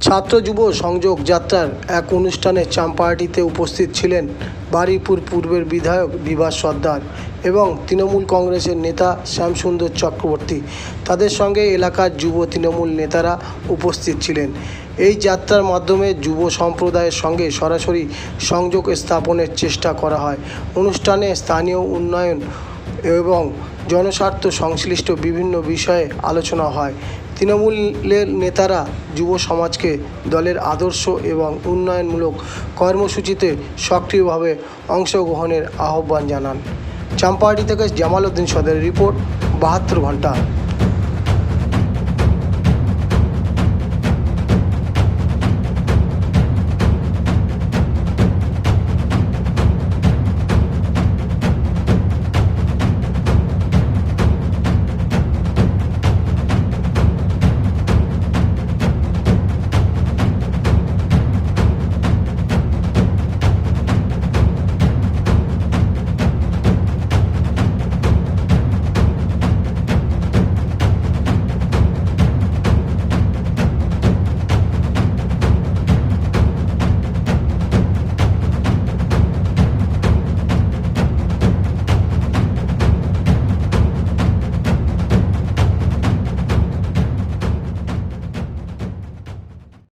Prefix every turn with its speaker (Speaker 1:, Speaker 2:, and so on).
Speaker 1: ছাত্র যুব সংযোগ যাত্রার এক অনুষ্ঠানে চাম্পাহাটিতে উপস্থিত ছিলেন বারুইপুর পূর্বের বিধায়ক বিভাস সর্দার এবং তৃণমূল কংগ্রেসের নেতা শ্যামসুন্দর চক্রবর্তী। তাদের সঙ্গে এলাকার যুব তৃণমূল নেতারা উপস্থিত ছিলেন। এই যাত্রার মাধ্যমে যুব সম্প্রদায়ের সঙ্গে সরাসরি সংযোগ স্থাপনের চেষ্টা করা হয়। অনুষ্ঠানে স্থানীয় উন্নয়ন এবং জনস্বার্থ সংশ্লিষ্ট বিভিন্ন বিষয়ে আলোচনা হয়। তৃণমূলের নেতারা যুব সমাজকে দলের আদর্শ এবং উন্নয়নমূলক কর্মসূচিতে সক্রিয়ভাবে অংশগ্রহণের আহ্বান জানান। চাম্পাহাটি থেকে জামাল উদ্দিন সদের রিপোর্ট, বাহাত্তর ঘণ্টা।